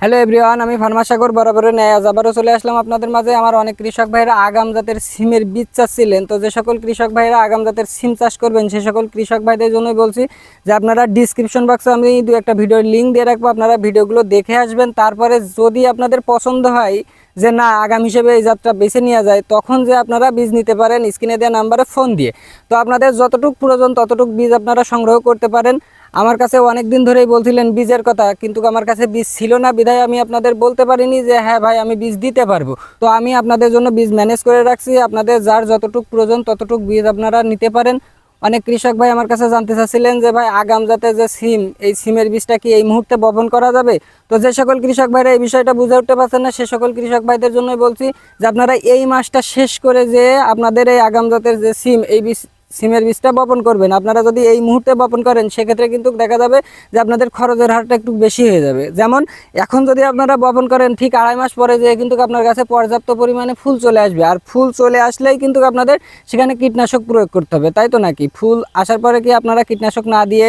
Hello everyone আমি ফার্মাসাগর বরাবরের ন্যায় আজ আবারও চলে আসলাম আপনাদের মাঝে। আমার অনেক কৃষক ভাইরা আগাম জাতের সিমের বীজ চাচ্ছিলেন। তো যে সকল কৃষক ভাইরা আগাম জাতের সিম চাষ করবেন, সে সকল কৃষক ভাইদের জন্যই বলছি যে আপনারা ডিসক্রিপশন বক্সে আমি দু একটা ভিডিওর লিঙ্ক দিয়ে রাখব। আপনারা ভিডিওগুলো দেখে আসবেন। তারপরে যদি আপনাদের পছন্দ হয় যে না, আগাম হিসেবে এই যাত্রা বেছে নেওয়া যায়, তখন যে আপনারা বীজ নিতে পারেন, স্ক্রিনে দেওয়া নাম্বারে ফোন দিয়ে। তো আপনাদের যতটুকু প্রয়োজন, ততটুকু বীজ আপনারা সংগ্রহ করতে পারেন। আমার কাছে অনেক দিন ধরেই বলছিলেন বীজের কথা, কিন্তু আমার কাছে বীজ ছিল না। বিধায় আমি আপনাদের বলতে পারিনি যে হ্যাঁ ভাই, আমি বীজ দিতে পারব। তো আমি আপনাদের জন্য বীজ ম্যানেজ করে রাখছি। আপনাদের যার যতটুকু প্রয়োজন, ততটুকু বীজ আপনারা নিতে পারেন। অনেক কৃষক ভাই আমার কাছে জানতে চাচ্ছিলেন যে ভাই, আগাম জাতে যে সিম, এই সিমের বীজটা কি এই মুহূর্তে বপন করা যাবে? তো যে সকল কৃষক ভাইরা এই বিষয়টা বুঝে উঠতে পারছেন না, সে সকল কৃষক ভাইদের জন্যই বলছি যে আপনারা এই মাসটা শেষ করে যে আপনাদের এই আগাম জাতের যে সিম, এই বীজ সিমের বীজটা বপন করবেন। আপনারা যদি এই মুহূর্তে বপন করেন, সেক্ষেত্রে কিন্তু দেখা যাবে যে আপনাদের খরচের হারটা একটু বেশি হয়ে যাবে। যেমন, এখন যদি আপনারা বপন করেন, ঠিক আড়াই মাস পরে যে কিন্তু আপনার কাছে পর্যাপ্ত পরিমাণে ফুল চলে আসবে। আর ফুল চলে আসলেই কিন্তু আপনাদের সেখানে কীটনাশক প্রয়োগ করতে হবে। তাই তো নাকি? ফুল আসার পরে কি আপনারা কীটনাশক না দিয়ে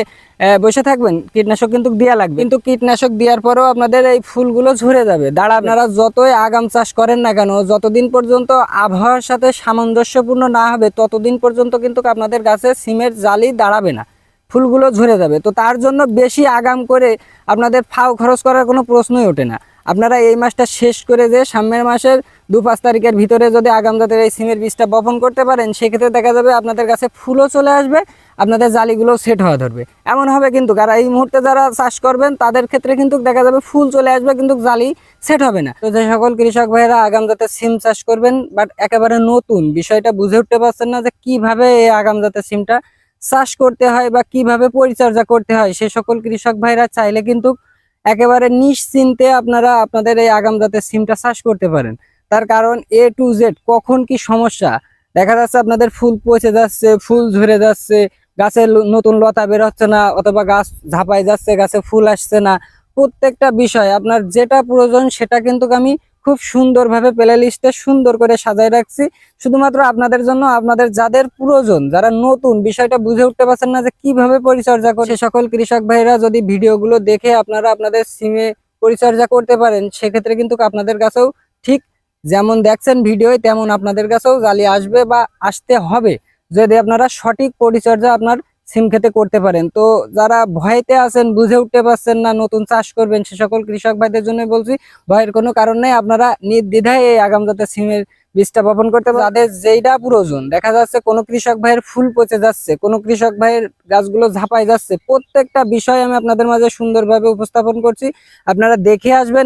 বসে থাকবেন? কীটনাশক কিন্তু দেওয়া লাগবে। কিন্তু কীটনাশক দেওয়ার পরেও আপনাদের এই ফুলগুলো ঝরে যাবে। দাঁড়া, আপনারা যতই আগাম চাষ করেন না কেন, যতদিন পর্যন্ত আবহাওয়ার সাথে সামঞ্জস্যপূর্ণ না হবে, ততদিন পর্যন্ত কিন্তু আপনাদের গাছে সিমের জালি দাঁড়াবে না, ফুলগুলো ঝরে যাবে। তো তার জন্য বেশি আগাম করে আপনাদের ফাও খরচ করার কোনো প্রশ্নই ওঠে না। আপনারা এই মাসটা শেষ করে যে সামনের মাসের দু পাঁচ তারিখের ভিতরে যদি আগাম জাতের এই সিমের বীজটা বপন করতে পারেন, সেক্ষেত্রে দেখা যাবে আপনাদের কাছে ফুলও চলে আসবে আপনাদের জালিগুলো সেট হওয়া ধরবে। এমন হবে কিন্তু কারা এই মুহূর্তে যারা চাষ করবেন, তাদের ক্ষেত্রে কিন্তু দেখা যাবে ফুল চলে আসবে, কিন্তু জালি সেট হবে না। তো যে সকল কৃষক ভাইয়েরা আগাম জাতের সিম চাষ করবেন বাট একেবারে নতুন, বিষয়টা বুঝে উঠতে পারছেন না যে কীভাবে এই আগাম জাতের সিমটা চাষ করতে হয় বা কীভাবে পরিচর্যা করতে হয়, সে সকল কৃষক ভাইরা চাইলে কিন্তু একেবারে নিশ্চিন্তে আপনারা আপনাদের এই আগাম জাতের সিমটা চাষ করতে পারেন। তার কারণ এ টু জেড কখন কি সমস্যা? দেখা যাচ্ছে আপনাদের ফুল পচে যাচ্ছে, ফুল ঝরে যাচ্ছে গাছে নতুন লতা বের হচ্ছে না, অথবা গাছ ঝাপাই যাচ্ছে, গাছে ফুল আসছে না। প্রত্যেকটা বিষয় আপনার যেটা প্রয়োজন সেটা কিন্তু আমি খুব সুন্দরভাবে প্লে লিস্টে সুন্দর করে সাজায় রাখছি। শুধুমাত্র আপনাদের জন্য, আপনাদের যাদের প্রয়োজন, যারা নতুন, বিষয়টা বুঝে উঠতে পারছেন না যে কীভাবে পরিচর্যা করে সকল কৃষক ভাইরা যদি ভিডিওগুলো দেখে আপনারা আপনাদের সিমে পরিচর্যা করতে পারেন, সেক্ষেত্রে কিন্তু আপনাদের কাছেও ঠিক যেমন দেখছেন ভিডিও তেমন আপনাদের কাছেও জালি আসবে বা আসতে হবে। যদি আপনারা সঠিক পরিচর্যা আপনার সিম খেতে করতে পারেন। তো যারা ভয়তে আছেন, বুঝে উঠতে পারছেন না, নতুন চাষ করবেন, সে সকল কৃষক ভাইদের জন্য বলছি, ভয়ের কোনো কারণ নেই। আপনারা নির্দ্বিধায় এই আগাম জাতের সিমের বীজটা বপন করতে পারেন যাদের যেইটা প্রয়োজন, দেখা যাচ্ছে কোনো কৃষক ভাইয়ের ফুল পচে যাচ্ছে, কোনো কৃষক ভাইয়ের গাছগুলো ঝাঁপাই যাচ্ছে, প্রত্যেকটা বিষয় আমি আপনাদের মাঝে সুন্দরভাবে উপস্থাপন করছি। আপনারা দেখে আসবেন